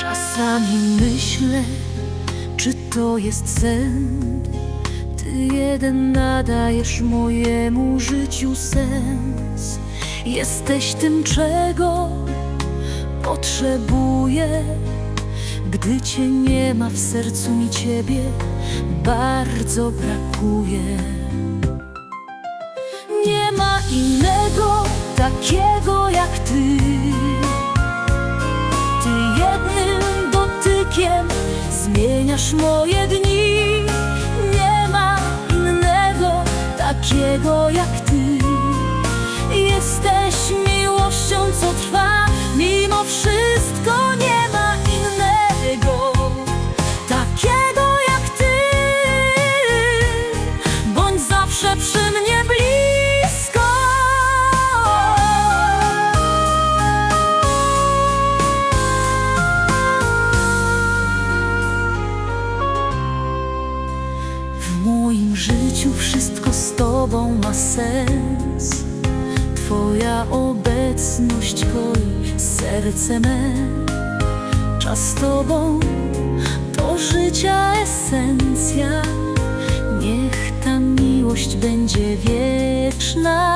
Czasami myślę, czy to jest sen? Ty jeden nadajesz mojemu życiu sens. Jesteś tym, czego potrzebuję. Gdy Cię nie ma w sercu mi Ciebie bardzo brakuje. Nie ma innego takiego jak Ty zmieniasz moje dni życiu wszystko z Tobą ma sens. Twoja obecność koi serce me. Czas z Tobą to życia esencja. Niech ta miłość będzie wieczna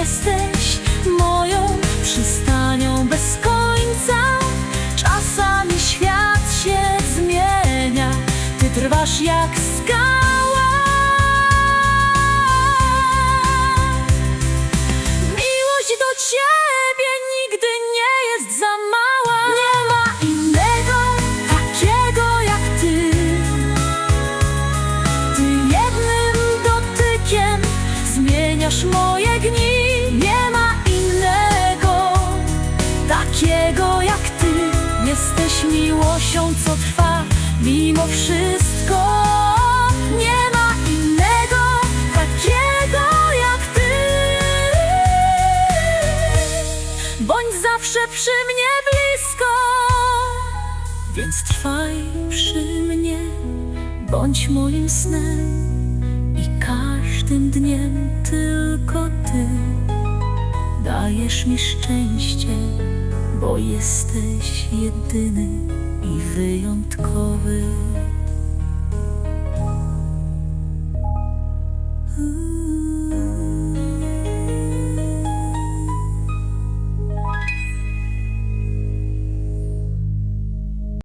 Jesteś moją przystanią bez końca. Czasami świat się zmienia Ty trwasz jak skała jak ty. Jesteś miłością, co trwa mimo wszystko. Nie ma innego takiego jak ty. Bądź zawsze przy mnie blisko. Więc trwaj przy mnie. Bądź moim snem. I każdym dniem tylko ty Dajesz mi szczęście Bo jesteś jedyny i wyjątkowy